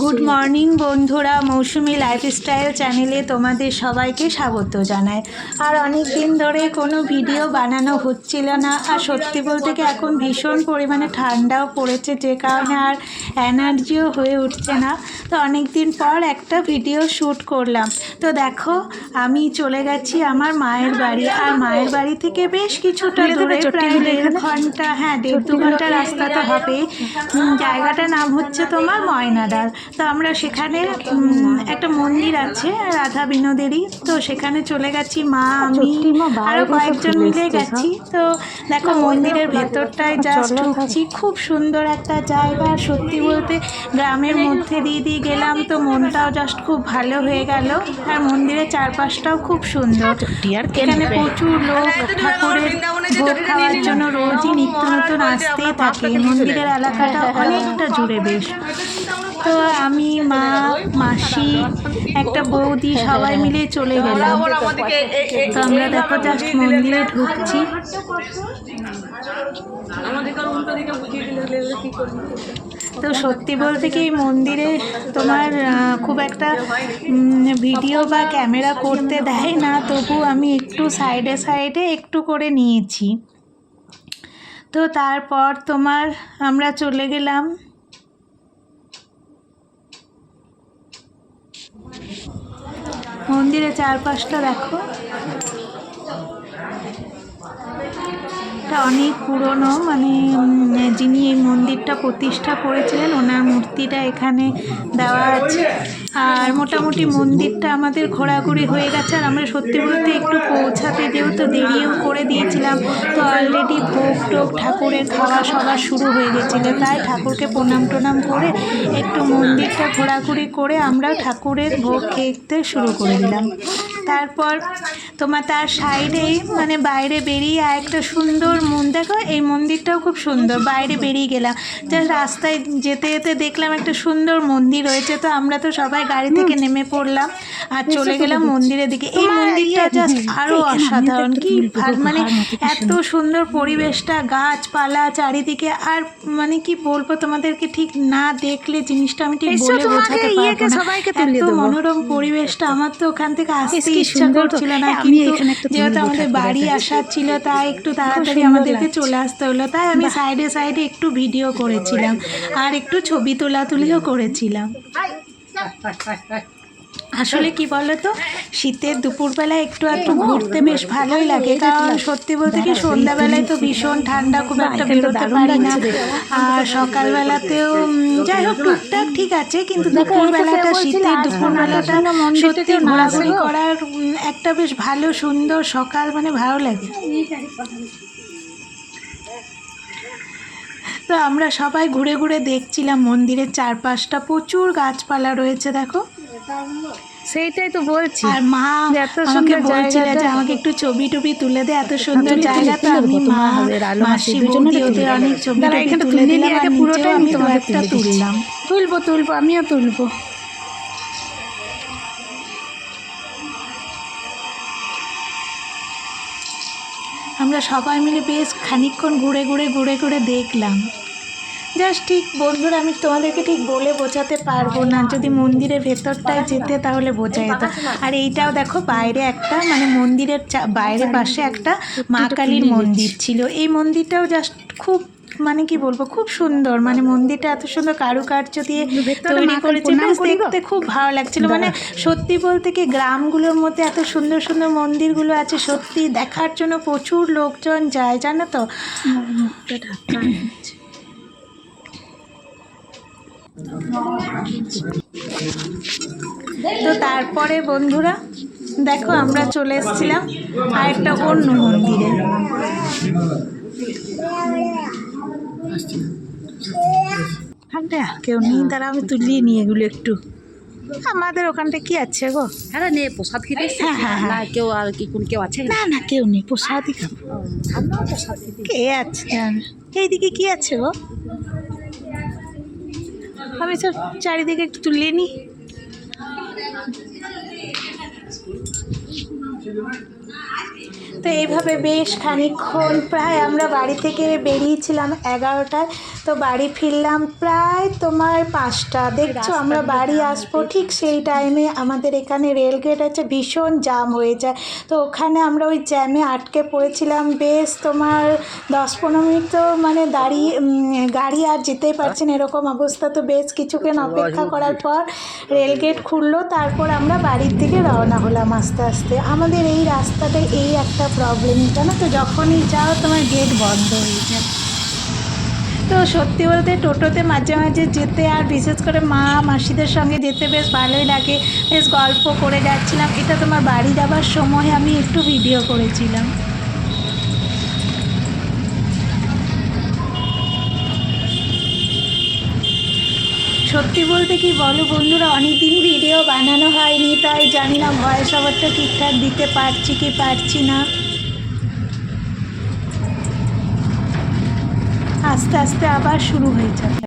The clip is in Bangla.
গুড মর্নিং বন্ধুরা। মৌসুমি লাইফস্টাইল চ্যানেলে তোমাদের সবাইকে স্বাগত জানায় আর অনেক দিন ধরে কোনো ভিডিও বানানো হচ্ছিল না। আর সত্যি বলতে কি এখন ভীষণ পরিমাণে ঠান্ডাও পড়েছে যে কারণে আর এনার্জিও হয়ে উঠছে না। তো অনেক দিন পর একটা ভিডিও শ্যুট করলাম। তো দেখো আমি চলে গেছি আমার মায়ের বাড়ি। আর মায়ের বাড়ি থেকে বেশ কিছুটা দূরে প্রায় দেড় ঘণ্টা হ্যাঁ দেড় দু ঘণ্টা রাস্তা তো হবে জায়গাটার নাম হচ্ছে তোমার ময়নাডাল তো আমরা সেখানে একটা মন্দির আছে রাধা বিনোদেরই। তো সেখানে চলে গেছি মা আমি আরও কয়েকজন মিলে গেছি। তো দেখো মন্দিরের ভেতরটায় জাস্ট ঢুকছি। খুব সুন্দর একটা জায়গা সত্যি বলতে গ্রামের মধ্যে দিয়ে দিয়ে গেলাম তো মনটাও জাস্ট খুব ভালো হয়ে গেল। আর মন্দিরের চারপাশটাও খুব সুন্দর। এখানে প্রচুর লোক ঠাকুরের ভোগ খাওয়ার জন্য রোজই নিত্য নতুন আসতেই থাকে। মন্দিরের এলাকাটা অনেকটা জুড়ে বেশ। তো আমি মা মাসি একটা বৌদি সবাই মিলে চলে গেলাম। তো আমরা দেখো জাস্ট মন্দিরে ঢুকছি। তো সত্যি বলতে কি মন্দিরে তোমার খুব একটা ভিডিও বা ক্যামেরা করতে দেয় না তবু আমি একটু সাইডে সাইডে একটু করে নিয়েছি। তো তারপর তোমার আমরা চলে গেলাম। মন্দিরের চারপাশটা দেখো। এটা অনেক পুরনো মানে যিনি এই মন্দিরটা প্রতিষ্ঠা করেছিলেন, ওনার মূর্তিটা এখানে দেওয়া আছে। আর মোটামুটি মন্দিরটা আমাদের ঘোরাঘুরি হয়ে গেছে, আর আমরা সত্যি বলতে একটু পৌঁছাতে যেহেতু দেরিও করে দিয়েছিলাম, তো অলরেডি ভোগ টোগ ঠাকুরের খাওয়া সবার শুরু হয়ে গেছিল। তাই ঠাকুরকে প্রণাম টোনাম করে একটু মন্দিরটা ঘোরাঘুরি করে আমরা ঠাকুরের ভোগ খেতে শুরু করে দিলাম। তারপর তোমার তার সাইডেই মানে বাইরে বেরিয়ে একটা সুন্দর মন দেখো এই মন্দিরটাও খুব সুন্দর বাইরে বেরিয়ে গেলাম। জাস্ট রাস্তায় যেতে যেতে দেখলাম একটা সুন্দর মন্দির রয়েছে তো আমরা তো সবাই গাড়ি থেকে নেমে পড়লাম আর চলে গেলাম মন্দিরের দিকে। এই মন্দিরটা জাস্ট আরও অসাধারণ কি মানে এত সুন্দর। পরিবেশটা গাছপালা চারিদিকে আর মানে কি বলব তোমাদেরকে ঠিক না দেখলে জিনিসটা আমি ঠিক বলে বোঝাতে পারব না। এত মনোরম পরিবেশটা আমার তো ওখান থেকে আসতে ইচ্ছা করছিল না কিন্তু যেহেতু আমাদের বাড়ি আসার ছিল তাই একটু তাড়াতাড়ি আমাদেরকে চলে আসতে হলো তাই আমি সাইডে সাইডে একটু ভিডিও করেছিলাম আর একটু ছবি তোলা তুলিও করেছিলাম। আসলে কি বলো তো শীতের দুপুরবেলা একটু একটু ঘুরতে বেশ ভালোই লাগে। কারণ সত্যি বলতে কি সন্ধ্যাবেলায় তো ভীষণ ঠান্ডা খুব একটা বেরোতে পারি না। আর সকালবেলাতেও যাই হোক টুকটাক ঠিক আছে কিন্তু দুপুরবেলাটা শীতের দুপুরবেলাটা সত্যি ঘোরাঘুরি করার একটা বেশ ভালো সুন্দর সকাল মানে ভালো লাগে। তো আমরা সবাই ঘুরে ঘুরে দেখছিলাম মন্দিরের চারপাশটা। প্রচুর গাছপালা রয়েছে দেখো। সেইটাই তো বলছি। আর মা এত সুন্দর বলছিল যে আমাকে একটু ছবি টবি তুলে দে এত সুন্দর জায়গা তো আমি মা তোমার হবে, আলো মাসি বৌদি ওদের অনেক ছবি এখানটা তুলে দিলাম আগে পুরোটাই আমি তোমাকে একটা তুললাম। তুলবো তুলবো আমিও তুলবো। আমরা সবাই মিলে বেশ খানিকক্ষণ ঘুরে ঘুরে ঘুরে ঘুরে দেখলাম। জাস্ট ঠিক বন্ধুরা আমি তোমাদেরকে ঠিক বলে বোঝাতে পারব না। যদি মন্দিরের ভেতরটায় যেতে তাহলে বোঝা যেত। আর এইটাও দেখো বাইরে একটা মানে মন্দিরের বাইরে পাশে একটা মা কালীর মন্দির ছিল। এই মন্দিরটাও জাস্ট খুব মানে কি বলব খুব সুন্দর। মানে মন্দিরটা এত সুন্দর কারুকার্য দিয়ে তৈরি করেছে বেশ দেখতে খুব ভালো লাগছিল। মানে সত্যি বলতে কি গ্রামগুলোর মধ্যে এত সুন্দর সুন্দর মন্দিরগুলো আছে সত্যি দেখার জন্য প্রচুর লোকজন যায় জানো তো? তো তারপরে বন্ধুরা দেখো আমরা চলে এসেছিলাম আর একটা অন্য মন্দিরে। কেউ নেই তারা আমি তুলিয়ে নিয়ে এগুলো একটু। আমাদের ওখানটা কি আছে গো? হ্যাঁ নে প্রসাদ খেতে হ্যাঁ, হ্যাঁ, হ্যাঁ। না কেউ আর কি কোন কেউ আছে? না না কেউ নেই প্রসাদই খাব। কে আছে এইদিকে কি আছে গো? আমি সব চারিদিকে একটু তুলে নিই। তো এইভাবে বেশ খানিক্ষণ প্রায় আমরা বাড়ি থেকে বেরিয়েছিলাম এগারোটায়। তো বাড়ি ফিরলাম প্রায় তোমার পাঁচটা। দেখছ আমরা বাড়ি আসব ঠিক সেই টাইমে আমাদের এখানে রেলগেট আছে ভীষণ জাম হয়ে যায়। তো ওখানে আমরা ওই জ্যামে আটকে পড়েছিলাম। বেশ তোমার দশ পনেরো মিনিট তো মানে দাঁড়িয়ে গাড়ি আর যেতেই পারছে না এরকম অবস্থা। তো বেশ কিছুক্ষণ অপেক্ষা করার পর রেলগেট খুললো তারপর আমরা বাড়ির দিকে রওনা হলাম আস্তে আস্তে। আমাদের এই রাস্তাটা এই একটা প্রবলেম জানো তো? যখনই যাও, তোমার গেট বন্ধ হয়ে যায় তো সত্যি বলতে টোটোতে মাঝে মাঝে যেতে আর বিশেষ করে মা, মাসিদের সঙ্গে যেতে বেশ ভালোই লাগে। বেশ গল্প করে যাচ্ছিলাম। এটা তোমার বাড়ি যাবার সময় আমি একটু ভিডিও করেছিলাম। সত্যি বলতে কি বলো বন্ধুরা অনেক দিন ভিডিও বানানো তাই জানি না ভয়েস ওভারটা ঠিকঠাক দিতে পারছি কি পারছি না। আস্তে আস্তে আবার শুরু হয়ে যাবে।